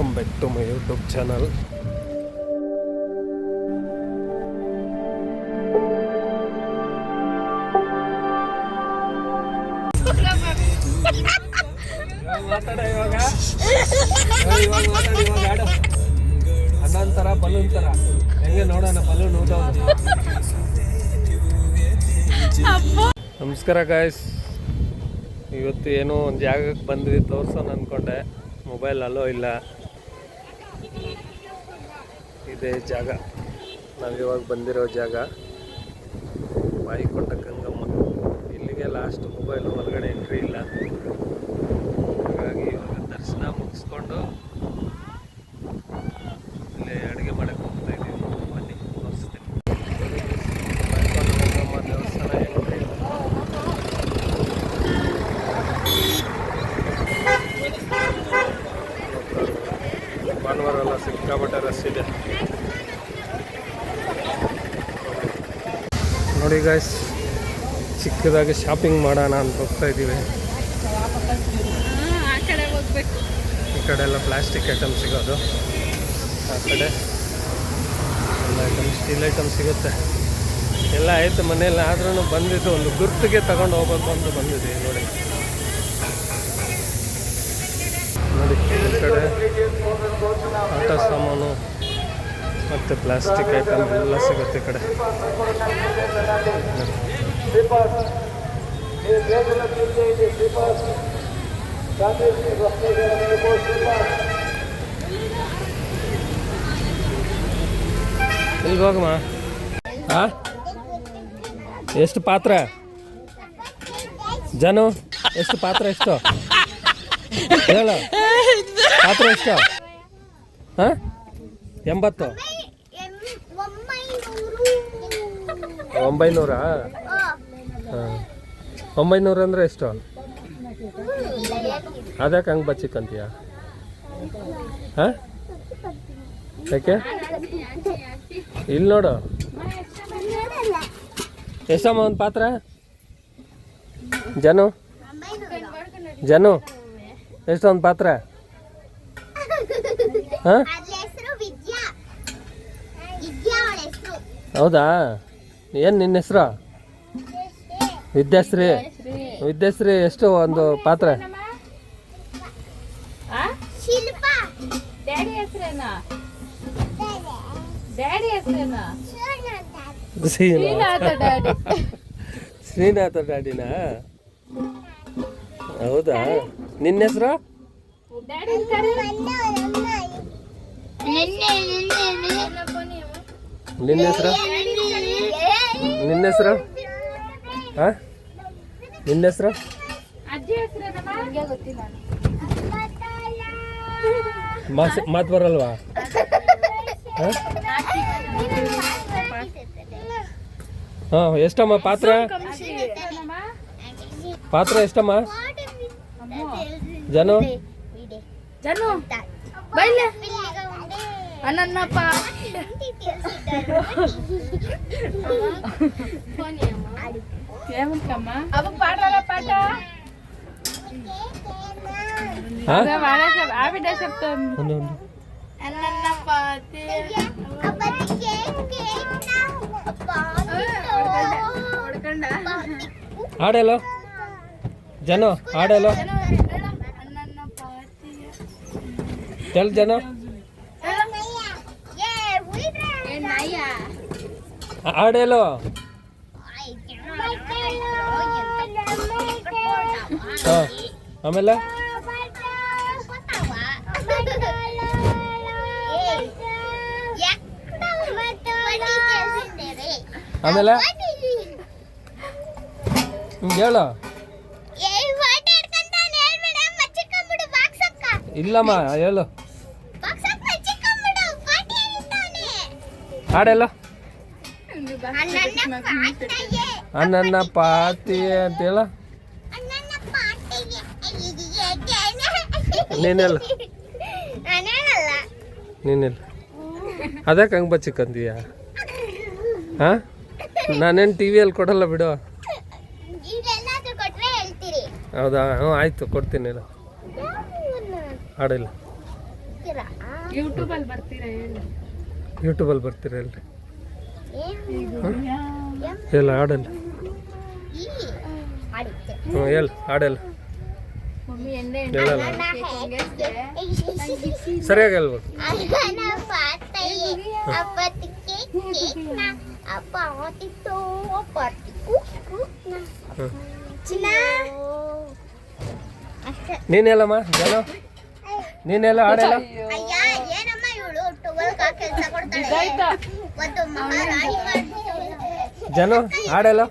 Welcome back to my YouTube channel ಥರ balloon ತರ. ಹೆಂಗೆ ನೋಡೋಣ ಬಲೂನ್ ನಮಸ್ಕಾರ ಗಾಯ್ಸ್ ಇವತ್ತು ಏನೋ ಒಂದು ಜಾಗಕ್ಕೆ ಬಂದ್ವಿ ತೋರ್ಸೋಣ ಅಂದ್ಕೊಂಡೆ ಮೊಬೈಲ್ ಅಲ್ಲೋ ಇಲ್ಲ. ಇದೇ ಜಾಗ. ನಾವಿವಾಗ ಬಂದಿರೋ ಜಾಗ. ಬಾಯಿಕೊಂಡ ಗಂಗಮ್ಮ. ಸಿಕ್ಕಾಪಟ್ಟೆ ರಸ್ ಇದೆ. ನೋಡಿ ಗಾಯ್ಸ್ ಚಿಕ್ಕದಾಗಿ ಶಾಪಿಂಗ್ ಮಾಡೋಣ ಅಂತ ಹೋಗ್ತಾ ಇದ್ದೀವಿ. ಈ ಕಡೆ ಎಲ್ಲ ಪ್ಲಾಸ್ಟಿಕ್ ಐಟಮ್ ಸಿಗೋದು. ಆ ಕಡೆ ಎಲ್ಲ ಐಟಮ್ ಸ್ಟೀಲ್ ಐಟಮ್ ಸಿಗುತ್ತೆ. ಎಲ್ಲ ಆಯಿತು ಮನೆಯಲ್ಲಿ ಆದ್ರೂ ಬಂದಿದ್ದು ಒಂದು ಗುರ್ತಿಗೆ ತಗೊಂಡು ಹೋಗ್ಬೇಕು ಅಂತ ಬಂದಿದ್ದೀವಿ ನೋಡಿ. ನೋಡಿ ಈ ಕಡೆ ಆಟ ಸಾಮಾನು ಮತ್ತು ಪ್ಲಾಸ್ಟಿಕ್ ಐಟಮ್ ಎಲ್ಲ ಸಿಗುತ್ತೆ ಈ ಕಡೆ. ಇಲ್ಲಿ ಹೋಗಮ್ಮ ಎಷ್ಟು ಪಾತ್ರ? ಜನು, ಎಷ್ಟು ಪಾತ್ರ, ಎಷ್ಟು? ಹೇಳು. ಪಾತ್ರ ಎಷ್ಟು? ಹಾಂ? ಎಂಬತ್ತು. ಒಂಬೈನೂರಾ? ಹಾಂ. ಒಂಬೈನೂರು ಅಂದರೆ ಎಷ್ಟು? ಅದಕ್ಕೆ ಹಂಗೆ ಬಚ್ಚಿಕ್ಕಂತೀಯ ಹಾಂ? ಯಾಕೆ? ಇಲ್ಲಿ ನೋಡು. ಎಷ್ಟಮ್ಮ ಒಂದು ಪಾತ್ರ? ಜನು? ಜನು? ಎಷ್ಟೊಂದು ಪಾತ್ರ? ಹೌದಾ? ಏನು ನಿನ್ನ ಹೆಸರು? ವಿದ್ಯಾಶ್ರೀ. ವಿದ್ಯಾಶ್ರೀ ಎಷ್ಟು ಒಂದು ಪಾತ್ರ? ಶಿಲ್ಪ. ಡ್ಯಾಡಿ ಹೆಸರೇನ? ಡ್ಯಾಡಿ ಹೆಸರೇನ? ಶ್ರೀನಾಥ ಡ್ಯಾಡಿ. ಶ್ರೀನಾಥ ಡ್ಯಾಡಿನಾ? ಹೌದಾ? ನಿನ್ನ ಹೆಸರು? ನಿನ್ನೆ ಹೆಸರು? ನಿನ್ನ ಹೆಸರು? ಹಾ ನಿನ್ನ ಹೆಸರು? ಮಾತು ಬರಲ್ವಾ? ಹಾ ಹಾಂ ಎಷ್ಟಮ್ಮ ಪಾತ್ರ? ಪಾತ್ರ ಎಷ್ಟಮ್ಮ? ಜನು? జను బయలే అనన్నప్ప ఏమంటమ్మా అవ పాట పాట ఆవిడ చెప్తాను అన్నన్నప్ప ఆడేలో. జను ఆడేలో. ತೆಲ್ ಜನ ಆಡೇಲೋ ಹಾಂ ಆಮೇಲೆ? ಆಮೇಲೆ? ಹಿಂಗೆ ಹೇಳು. ಇಲ್ಲಮ್ಮ ಹೇಳು. ಹಾಡೆಲ್ಲ? ಅಣ್ಣನ ಪಾತಿ ಅಂತ ಹೇಳ ನೀನೆಲ್ಲ? ನೀನೆಲ್ಲ? ಅದಕ್ಕೆ ಹಂಗೆ ಬಚ್ಚಿಕ್ಕಂತೀಯ? ಹಾಂ? ನಾನೇನು ಟಿ ವಿಯಲ್ಲಿ ಕೊಡಲ್ಲ ಬಿಡು. ಹೌದಾ? ಹ್ಞೂ, ಆಯಿತು, ಕೊಡ್ತೀನಿ. ಹಾಡಿಲ್ಲ. ಯೂಟ್ಯೂಬಲ್ಲಿ ಬರ್ತೀರಾ ಹೇಳಿ. ಯೂಟ್ಯೂಬಲ್ಲಿ ಬರ್ತೀರ ಎಲ್ರಿ? ಎಲ್ಲ ಹಾಡಲ್ಲ? ಹ್ಞೂ ಎಲ್ ಹಾಡಲ್ಲ. ಸರಿಯಾಗಿ ಹೇಳ್ಬೇಕು. ನೀನೆಲ್ಲಮ್ಮ ಜನ? ನೀನೆಲ್ಲ ಹಾಡೆಲ್ಲ? ಜನ ಹಾಡೆಲ್ಲ?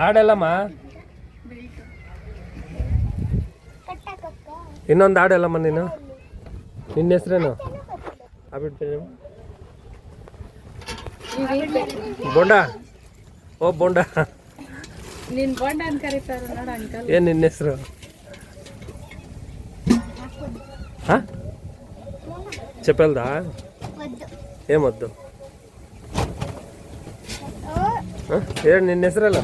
ಹಾಡಲ್ಲಮ್ಮ? ಇನ್ನೊಂದು ಹಾಡೆಲ್ಲಮ್ಮ ನೀನು? ನಿನ್ನ ಹೆಸ್ರೇನು? ಬೋಂಡ? ಓ ಬೋಂಡ. ಏನು ನಿನ್ನ ಹೆಸರು? ಹಾಂ? ಚಪ್ಪಲ್ದಾ? ಏ ಮದ್ದು? ಹಾಂ? ಹೇಳಿ ನಿನ್ನ ಹೆಸರಲ್ಲ?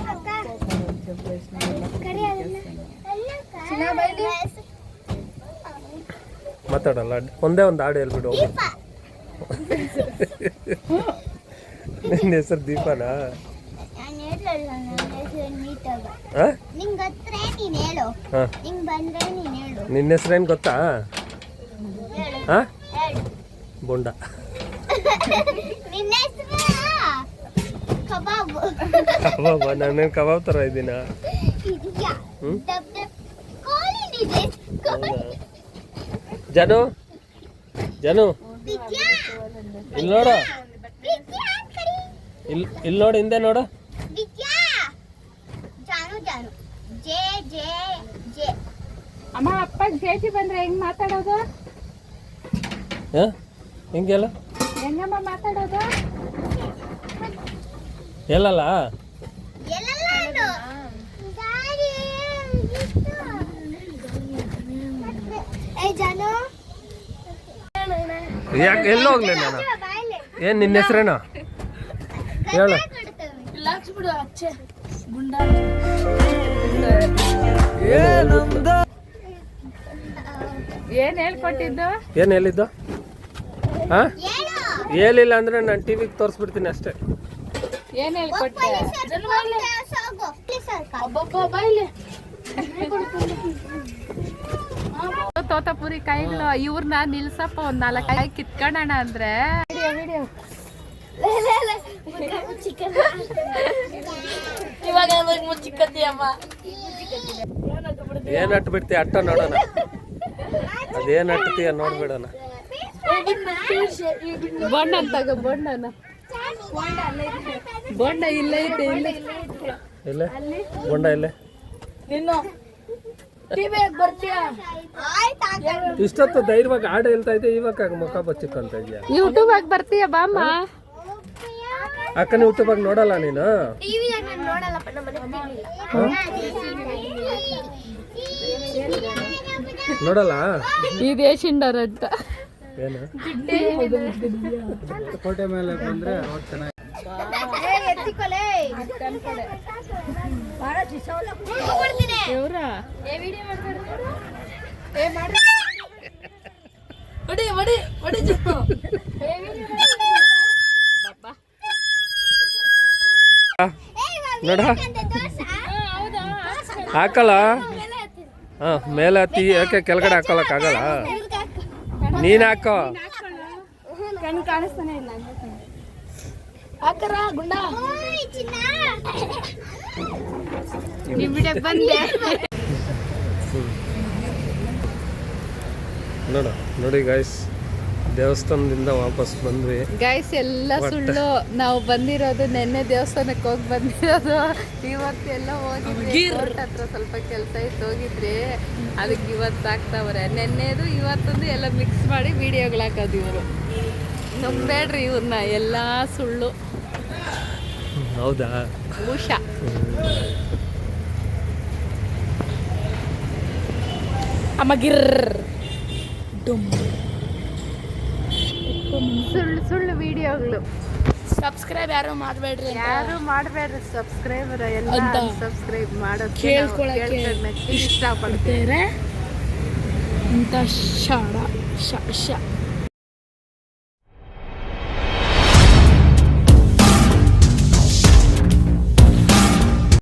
ಮಾತಾಡಲ್ಲ. ಒಂದೇ ಒಂದು ಹಾಡು ಹೇಳ್ಬಿಡು ನಿನ್ನ ಹೆಸರು ದೀಪನಾ? ನನ್ನ ಹೆಸರೇನು ಗೊತ್ತಾ? ಹಾ? ಬೋಂಡ. ನಿನ್ನ ಹೆಸರು ಕಬಾಬ್. ಕಬಾಬ ನಾನೇನು ಕಬಾಬ್ ತರ ಇದ್ದೀನ? ಜನು? ಜನು? ಇಲ್ಲಿ ನೋಡು. ಇಲ್ಲಿ ಇಲ್ಲಿ ನೋಡು ಹಿಂದೆ ನೋಡು. Vidya? Janu Janu. J J J. ಅಮ್ಮ ಅಪ್ಪ ಜೇಜಿ ಬಂದ್ರೆ ಹೆಂಗ್ ಮಾತಾಡೋದು? ಹಾಂ? ಹಿಂಗೆಲ್ಲ ಎಲ್ಲಲ್ಲ ಮಾತಾಡೋದು? ಹೇಳಲ್ಲ ಎಲ್ಲೆಲ್ಲ ಅದು. ಗಾಡಿ ಏ ಜಾನು. ಯಾಕೆ ಎಲ್ಲಿ ಹೋಗ್ಲಿ ನಾನು? ಏನು ನಿನ್ನ ಹೆಸ್ರೇನು? ಹೇಳು. ಏನು ಅಚ್ಚೆ ಗುಂಡ ಏನ್ ಹೇಳ್ಕೊಟ್ಟಿದ್ದು? ಏನು ಹೇಳಿದ್ದು? ಹಾಂ ಹೇಳಿಲ್ಲ ಅಂದ್ರೆ ನಾನು ಟಿವಿಗೆ ತೋರಿಸ್ಬಿಡ್ತೀನಿ ಅಷ್ಟೇ. ಏನ್ ಹೇಳ್ಕೊಟ್ಟೆ ತೋತಾಪುರಿ ಕೈಲು ಇವ್ರನ್ನ ನಿಲ್ಸಪ್ಪ ಒಂದ್ ನಾಲ್ಕು ಕೈ ಕಿತ್ಕೊಳ್ಳೋಣ ಅಂದ್ರೆ. ಇವಾಗ ಅಟ್ಬಿಡ್ತಿ ಏನು ಅಟ್ಟು ಬಿಡ್ತೀಯ ಅಟ್ಟ ನೋಡೋಣ. ಅದೇನ್ ಅಟ್ಟತೀಯ ನೋಡ್ಬಿಡೋಣ. ಬೊಂಡ ತಗೋ ಬೊಂಡನ ಬೊಂಡ ಇಲ್ಲೇ ಐತೆ ಇಲ್ಲೇ. ಇಲ್ಲೇ? ಬೊಂಡ ಇಲ್ಲೇ? ನಿನ್ನ. ಇಷ್ಟೊತ್ತು ಧೈರ್ಯವಾಗಿ ಹಾಡು ಹೇಳ್ತಾ ಇದ್ದೆ ಇವಾಗ ಮುಖ ಬಚ್ಚಿಕ್ಕಂತ ಇದೆಯಾ ಯೂಟ್ಯೂಬ್ ಆಗಿ ಬರ್ತೀಯ ಬಾಮ್ಮ? ಅಕ್ಕನ ಆಗಿ ನೋಡಲ್ಲ ನೀನು? ನೋಡಲ್ಲ? ಈ ನೋಡಲ್ಲಪ್ಪ ನಮ್ಮ ಮನೆ ಮೇಲೆ ಇವ್ರ ನೋಡ. ಹಾಕಲ್ಲ? ಹಾ ಮೇಲೆ ಹತ್ತಿ ಯಾಕೆ ಕೆಳಗಡೆ ಹಾಕೊಳಕ್ಕಾಗಲ್ಲ ನೀನ್ ಹಾಕೋ. ಕಣ್ಣು ಕಾಣಿಸ್ತಾನೆ ಇಲ್ಲ ಹಾಕರ ಗುಂಡ. ನಿಮ್ ವಿಡಿಯೋಕ್ ಬಂದೆ. ನೋಡ ನೋಡಿ ಗಾಯ್ಸ್ ದೇವಸ್ಥಾನದಿಂದ ವಾಪಸ್ ಬಂದ್ವಿ. ಗೈಸ್ ಎಲ್ಲ ಸುಳ್ಳು. ನಾವು ಬಂದಿರೋದು ನೆನ್ನೆ ದೇವಸ್ಥಾನಕ್ಕೆ ಹೋಗಿ ಬಂದಿರೋದು. ಇವತ್ತೆಲ್ಲ ಹೋಗಿದ್ವಿ. ಹೋಗಿ. ಹತ್ರ ಸ್ವಲ್ಪ ಕೆಲಸ ಇತ್ತು ಹೋಗಿದ್ರಿ ಅದಕ್ಕೆ ಇವತ್ತು ಆಗ್ತಾವ್ರೆ. ನೆನ್ನೆದು ಇವತ್ತೊಂದು ಎಲ್ಲ ಮಿಕ್ಸ್ ಮಾಡಿ ವಿಡಿಯೋಗಳು ಹಾಕೋದು ಇವರು. ನಂಬೇಡ್ರಿ ಇವ್ರನ್ನ. ಎಲ್ಲ ಸುಳ್ಳು. ಹೌದಾ? ಉಷಾ ಅಮ್ಮಗಿರ್ ಸುಳ್ಳು ಸುಳ್ಳು ವಿಡಿಯೋಗಳು. ಸಬ್ಸ್ಕ್ರೈಬ್ ಯಾರು ಮಾಡಬೇಡ್ರಿ ಯಾರು ಮಾಡಬೇಡ್ರಿ ಸಬ್ಸ್ಕ್ರೈಬರ್ ಎಲ್ಲ ಸಬ್ಸ್ಕ್ರೈಬ್ ಮಾಡೋದು ಕೇಳ್ಕೊಳ್ಳೋಕೆ ಇಷ್ಟಪಡ್ತೀರ ಇಂಥ ಶಾಡ ಶ ಶ